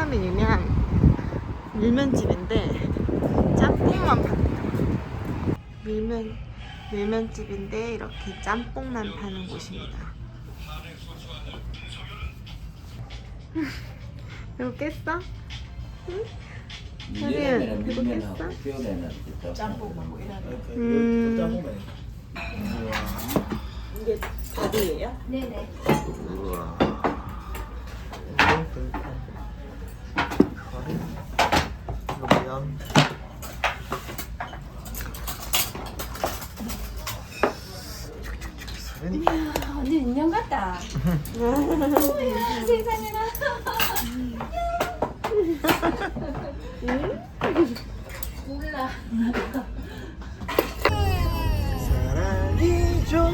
하면 유명한 밀면집인데 짬뽕만 판대요. 밀면 밀면집인데 이렇게 짬뽕만 파는 곳입니다. 이거 깼어? 응? 밀면이랑 이거 깼어? 거. 음. 짬뽕면. 이게 밥이에요? 네네. 우와. 면. 살이 완전 인형 같다. 뭐야, 세상에나. 몰라. 사랑이죠.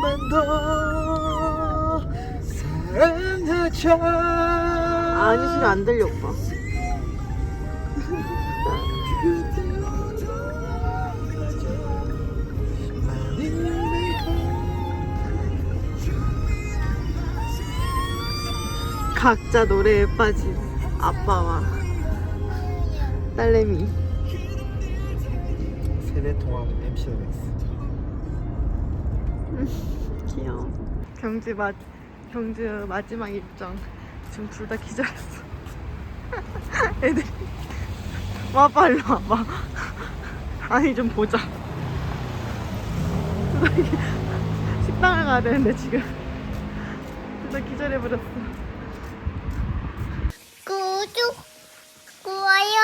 만더 사랑하자. 아니 소리 안 들려 오빠. 각자 노래에 빠진 아빠와 딸내미. 세대 통합 MC 맥스. 귀여워. 경주 마 경주 마지막 일정. 지금 둘 다 기절했어. 애들이 와봐 일로 와봐. 아니 좀 보자. 식당을 가야 되는데 지금 둘 다 기절해버렸어. 구독, 좋아요